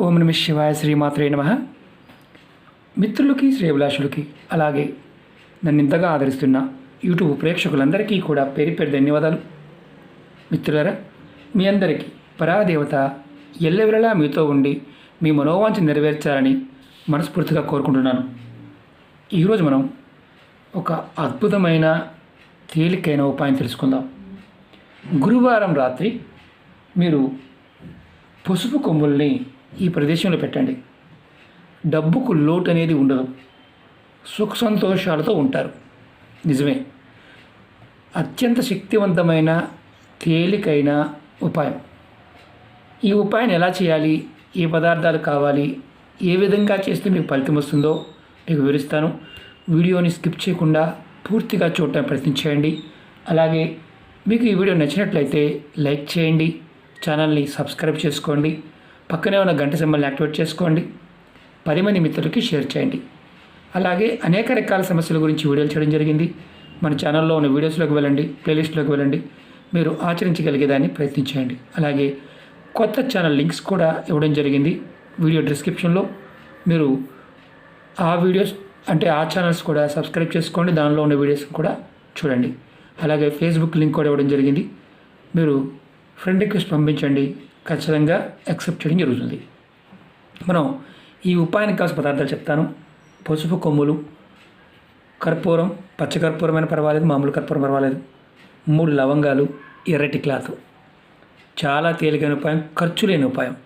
ఓం నమ శివాయ శ్రీమాత్రే నమ. మిత్రులకి శ్రేభిలాషులకి అలాగే నన్ను ఇంతగా ఆదరిస్తున్న యూట్యూబ్ ప్రేక్షకులందరికీ కూడా పేరు పేరు ధన్యవాదాలు. మిత్రులరా మీ అందరికీ పరాదేవత ఎల్లవెల్లలా మీతో ఉండి మీ మనోవాంఛ నెరవేర్చాలని మనస్ఫూర్తిగా కోరుకుంటున్నాను. ఈరోజు మనం ఒక అద్భుతమైన తేలికైన ఉపాయం తెలుసుకుందాం. గురువారం రాత్రి మీరు పసుపు కొమ్ముల్ని ఈ ప్రదేశంలో పెట్టండి. డబ్బుకు లోటు అనేది ఉండదు. సుఖ సంతోషాలతో ఉంటారు. నిజమే. అత్యంత శక్తివంతమైన తేలికైన ఉపాయం. ఈ ఉపాయాన్ని ఎలా చేయాలి? ఏ పదార్థాలు కావాలి? ఏ విధంగా చేస్తే మీకు ఫలితం వస్తుందో మీకు వివరిస్తాను. వీడియోని స్కిప్ చేయకుండా పూర్తిగా చూడటానికి ప్రయత్నించేయండి అలాగే మీకు ఈ వీడియో నచ్చినట్లయితే లైక్ చేయండి. ఛానల్ని సబ్స్క్రైబ్ చేసుకోండి. పక్కనే ఉన్న గంట సింబల్ని యాక్టివేట్ చేసుకోండి. పది మంది మిత్రులకి షేర్ చేయండి. అలాగే అనేక రకాల సమస్యల గురించి వీడియోలు చేయడం జరిగింది. మన ఛానల్లో ఉన్న వీడియోస్లోకి వెళ్ళండి ప్లేలిస్ట్లోకి వెళ్ళండి. మీరు ఆచరించగలిగేదాన్ని ప్రయత్నించండి. అలాగే కొత్త ఛానల్ లింక్స్ కూడా ఇవ్వడం జరిగింది. వీడియో డిస్క్రిప్షన్లో మీరు ఆ వీడియోస్ అంటే ఆ ఛానల్స్ కూడా సబ్స్క్రైబ్ చేసుకోండి. దానిలో ఉన్న వీడియోస్ కూడా చూడండి. అలాగే ఫేస్బుక్ లింక్ కూడా ఇవ్వడం జరిగింది. మీరు ఫ్రెండ్ రిక్వెస్ట్ పంపించండి. ఖచ్చితంగా యాక్సెప్ట్ చేయడం జరుగుతుంది. మనం ఈ ఉపాయానికి కావాల్సిన పదార్థాలు చెప్తాను. పసుపు కొమ్ములు కర్పూరం పచ్చకర్పూరమైన పర్వాలేదు మామూలు కర్పూరం పర్వాలేదు. మూడు లవంగాలు ఎర్రటి క్లాత్. చాలా తేలికైన ఉపాయం ఖర్చు లేని ఉపాయం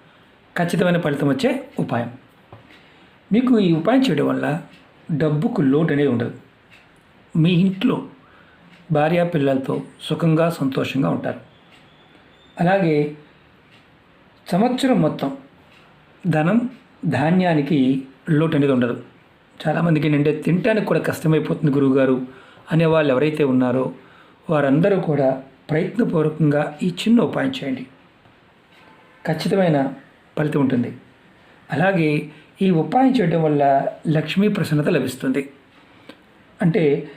ఖచ్చితమైన ఫలితం వచ్చే ఉపాయం. మీకు ఈ ఉపాయం చేయడం వల్ల డబ్బుకు లోటు అనేది ఉండదు. మీ ఇంట్లో భార్యా పిల్లలతో సుఖంగా సంతోషంగా ఉంటారు. అలాగే సంవత్సరం మొత్తం ధనం ధాన్యానికి లోటు అనేది ఉండదు. చాలామందికి ఏంటంటే తినడానికి కూడా కష్టమైపోతుంది గురువుగారు అనే వాళ్ళు ఎవరైతే ఉన్నారో వారందరూ కూడా ప్రయత్నపూర్వకంగా ఈ చిన్న ఉపాయం చేయండి. ఖచ్చితమైన ఫలితం ఉంటుంది. అలాగే ఈ ఉపాయం చేయడం వల్ల లక్ష్మీ ప్రసన్నత లభిస్తుంది. అంటే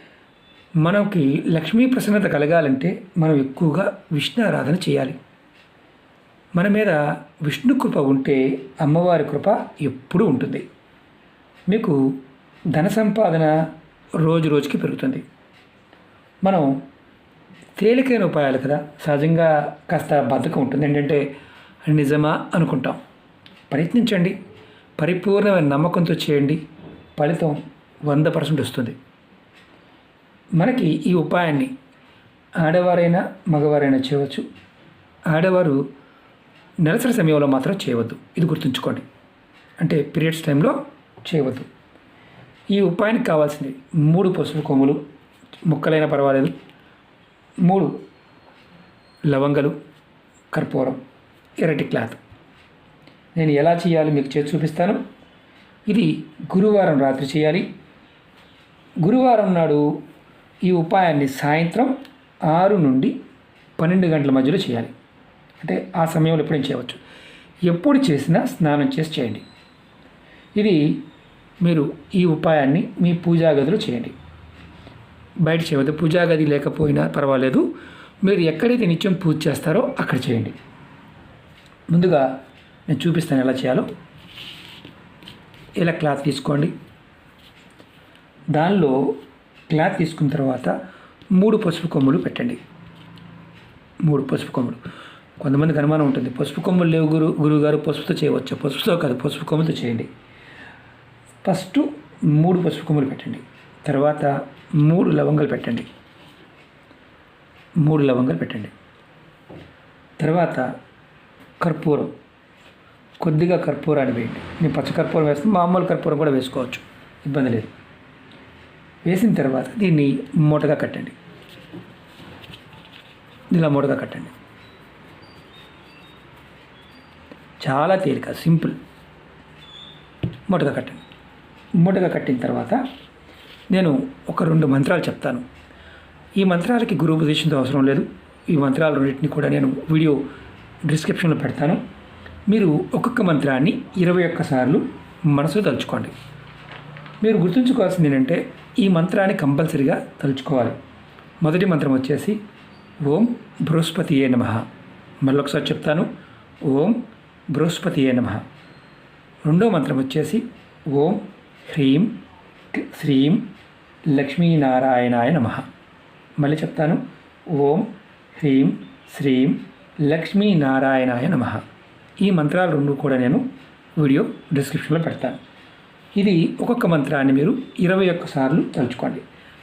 మనకి లక్ష్మీ ప్రసన్నత కలగాలంటే మనం ఎక్కువగా విష్ణు ఆరాధన చేయాలి. మన మీద విష్ణు కృప ఉంటే అమ్మవారి కృప ఎప్పుడూ ఉంటుంది. మీకు ధన సంపాదన రోజు రోజుకి పెరుగుతుంది. మనం తేలికైన ఉపాయాలు కదా సహజంగా కాస్త బద్ధకం ఉంటుంది. ఏంటంటే నిజమా అనుకుంటాం. ప్రయత్నించండి. పరిపూర్ణమైన నమ్మకంతో చేయండి. ఫలితం వంద పర్సెంట్ వస్తుంది. మనకి ఈ ఉపాయాన్ని ఆడవారైనా మగవారైనా చేయవచ్చు. ఆడవారు నెలసరి సమయంలో మాత్రం చేయవద్దు. ఇది గుర్తుంచుకోండి. అంటే పీరియడ్స్ టైంలో చేయవద్దు. ఈ ఉపాయానికి కావాల్సింది మూడు పసుపు కొమ్ములు ముక్కలైనా పర్వాలేదు మూడు లవంగలు కర్పూరం ఎరటి క్లాత్. నేను ఎలా చేయాలో మీకు చేసి చూపిస్తాను. ఇది గురువారం రాత్రి చేయాలి. గురువారం నాడు ఈ ఉపాయాన్ని సాయంత్రం ఆరు నుండి పన్నెండు గంటల మధ్యలో చేయాలి. అంటే ఆ సమయంలో ఎప్పుడైనా చేయవచ్చు? ఎప్పుడు చేసినా స్నానం చేసి చేయండి. ఇది మీరు ఈ ఉపాయాన్ని మీ పూజా గదిలో చేయండి. బయట చేయవద్దు. పూజా గది లేకపోయినా పర్వాలేదు. మీరు ఎక్కడైతే నిత్యం పూజ చేస్తారో అక్కడ చేయండి. ముందుగా నేను చూపిస్తాను ఎలా చేయాలో. ఇలా క్లాత్ తీసుకోండి. దానిలో క్లాత్ తీసుకున్న తర్వాత మూడు పసుపు కొమ్ములు పెట్టండి. మూడు పసుపు కొమ్ములు. కొంతమందికి అనుమానం ఉంటుంది. పసుపు కొమ్ములు లేవు గురు గురువుగారు పసుపుతో చేయవచ్చు? పసుపుతో కాదు పసుపు కొమ్మతో చేయండి. ఫస్ట్ మూడు పసుపు కొమ్ములు పెట్టండి. తర్వాత మూడు లవంగాలు పెట్టండి. మూడు లవంగాలు పెట్టండి. తర్వాత కర్పూరం. కొద్దిగా కర్పూరాన్ని వేయండి. నేను పచ్చ కర్పూరం వేస్తే మామూలు కర్పూరం కూడా వేసుకోవచ్చు. ఇబ్బంది లేదు. వేసిన తర్వాత దీన్ని మూటగా కట్టండి. ఇలా మూటగా కట్టండి. చాలా తేలిక సింపుల్. మొటక కట్టండి. మూటగా కట్టిన తర్వాత నేను ఒక రెండు మంత్రాలు చెప్తాను. ఈ మంత్రాలకి గురువు పొజిషన్తో అవసరం లేదు. ఈ మంత్రాలు రెండింటిని కూడా నేను వీడియో డిస్క్రిప్షన్లో పెడతాను. మీరు ఒక్కొక్క మంత్రాన్ని ఇరవై ఒక్కసార్లు మనసులో తలుచుకోండి. మీరు గుర్తుంచుకోవాల్సింది ఏంటంటే ఈ మంత్రాన్ని కంపల్సరిగా తలుచుకోవాలి. మొదటి మంత్రం వచ్చేసి ఓం బృహస్పతియే నమ. మళ్ళొకసారి చెప్తాను ఓం బృహస్పతియే నమ. రెండో మంత్రం వచ్చేసి ఓం హ్రీం శ్రీం లక్ష్మీనారాయణాయ నమ. మళ్ళీ చెప్తాను. ఓం హ్రీం శ్రీం లక్ష్మీనారాయణాయ నమ. ఈ మంత్రాలు రెండు కూడా నేను వీడియో డిస్క్రిప్షన్లో పెడతాను. ఇది ఒక్కొక్క మంత్రాన్ని మీరు ఇరవై ఒక్కసార్లు తలుచుకోండి.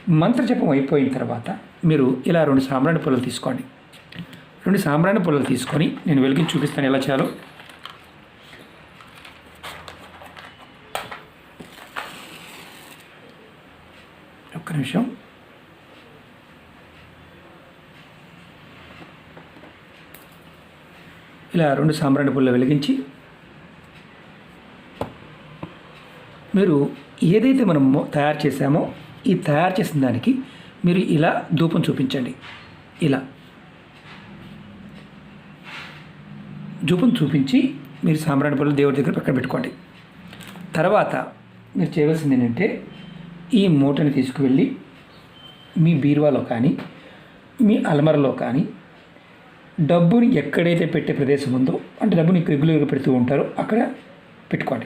మంత్ర జపం అయిపోయిన తర్వాత మీరు ఇలా రెండు సాంబ్రాణి పుల్లలు తీసుకోండి. రెండు సాంబ్రాణి పుల్లలు తీసుకొని నేను వెలిగించి చూపిస్తాను ఎలా చేయాలో. ఒక్క నిమిషం. ఇలా రెండు సాంబ్రాణి పుల్ల వెలిగించి మీరు ఏదైతే మనం తయారు చేసామో ఈ తయారు చేసిన దానికి మీరు ఇలా ధూపం చూపించండి. ఇలా. ధూపం చూపించి మీరు సాంబ్రాణి పుల్ల దేవుడి దగ్గర పక్కన పెట్టుకోండి. తర్వాత మీరు చేయవలసింది ఏంటంటే ఈ మూటని తీసుకువెళ్ళి మీ బీరువాలో కానీ మీ అలమరలో కానీ డబ్బుని ఎక్కడైతే పెట్టే ప్రదేశం ఉందో అంటే డబ్బుని రెగ్యులర్గా పెడుతూ ఉంటారో అక్కడ పెట్టుకోండి.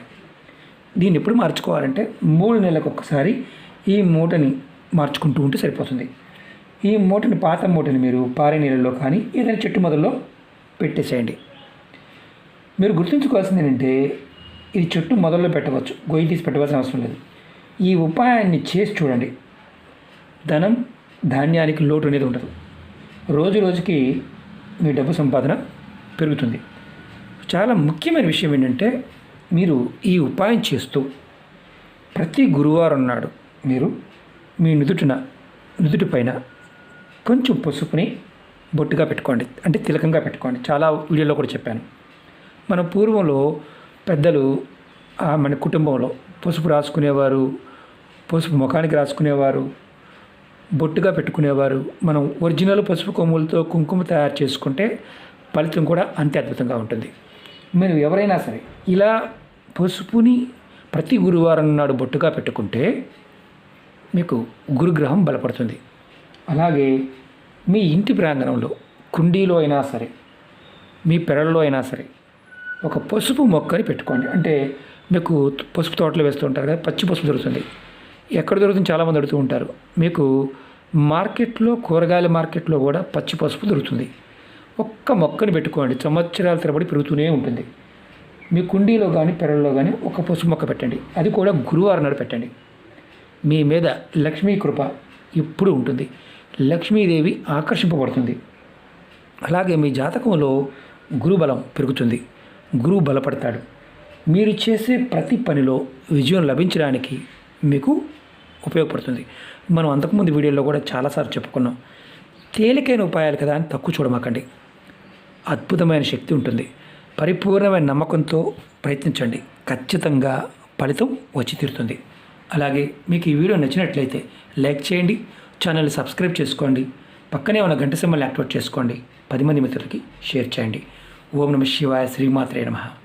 దీన్ని ఎప్పుడు మార్చుకోవాలంటే మూడు నెలలకు ఒక్కసారి ఈ మూటని మార్చుకుంటూ ఉంటే సరిపోతుంది. ఈ మూటని పాత మూటని మీరు పారే నీళ్ళలో కానీ ఏదైనా చెట్టు మొదల్లో పెట్టేసేయండి. మీరు గుర్తుంచుకోవాల్సింది ఏంటంటే ఇది చెట్టు మొదల్లో పెట్టవచ్చు. గొయ్యి తీసి పెట్టవలసిన అవసరం లేదు. ఈ ఉపాయాన్ని చేసి చూడండి. ధనం ధాన్యానికి లోటు అనేది ఉండదు. రోజు రోజుకి మీ డబ్బు సంపాదన పెరుగుతుంది. చాలా ముఖ్యమైన విషయం ఏంటంటే మీరు ఈ ఉపాయం చేస్తూ ప్రతి గురువారం నాడు మీరు మీ నుదుటిన నుదుటి పైన కొంచెం పసుపుని బొట్టుగా పెట్టుకోండి. అంటే తిలకంగా పెట్టుకోండి. చాలా వీడియోలో కూడా చెప్పాను. మన పూర్వంలో పెద్దలు మన కుటుంబంలో పసుపు రాసుకునేవారు పసుపు ముఖానికి రాసుకునేవారు బొట్టుగా పెట్టుకునేవారు. మనం ఒరిజినల్ పసుపు కొమ్ములతో కుంకుమ తయారు చేసుకుంటే ఫలితం కూడా అంతే అద్భుతంగా ఉంటుంది. మీరు ఎవరైనా సరే ఇలా పసుపుని ప్రతి గురువారం నాడు బొట్టుగా పెట్టుకుంటే మీకు గురుగ్రహం బలపడుతుంది. అలాగే మీ ఇంటి ప్రాంగణంలో కుండీలో అయినా సరే మీ పెరల్లో అయినా సరే ఒక పసుపు మొక్కని పెట్టుకోండి. అంటే మీకు పసుపు తోటలు వేస్తూ ఉంటారు కదా పచ్చి పసుపు దొరుకుతుంది. ఎక్కడ దొరుకుతుంది చాలామంది అడుగుతూ ఉంటారు. మీకు మార్కెట్లో కూరగాయల మార్కెట్లో కూడా పచ్చి పసుపు దొరుకుతుంది. ఒక్క మొక్కని పెట్టుకోండి సంవత్సరాల తరబడి పెరుగుతూనే ఉంటుంది. మీ కుండీలో కానీ పెరల్లో కానీ ఒక పసుపు మొక్క పెట్టండి. అది కూడా గురువారం నాడు పెట్టండి. మీ మీద లక్ష్మీ కృప ఎప్పుడు ఉంటుంది. లక్ష్మీదేవి ఆకర్షింపబడుతుంది. అలాగే మీ జాతకంలో గురుబలం పెరుగుతుంది. గురువు బలపడతాడు. మీరు చేసే ప్రతి పనిలో విజయం లభించడానికి మీకు ఉపయోగపడుతుంది. మనం అంతకుముందు వీడియోలో కూడా చాలాసార్లు చెప్పుకున్నాం. తేలికైన ఉపాయాలు కదా అని తక్కువ చూడమాకండి. అద్భుతమైన శక్తి ఉంటుంది. పరిపూర్ణమైన నమ్మకంతో ప్రయత్నించండి. ఖచ్చితంగా ఫలితం వచ్చి తీరుతుంది. అలాగే మీకు ఈ వీడియో నచ్చినట్లయితే లైక్ చేయండి ఛానల్ సబ్స్క్రైబ్ చేసుకోండి పక్కనే ఉన్న గంట సింబల్ యాక్టివేట్ చేసుకోండి పది మంది మిత్రులకి షేర్ చేయండి. ఓం నమ శివాయ శ్రీమాత్రే నమః.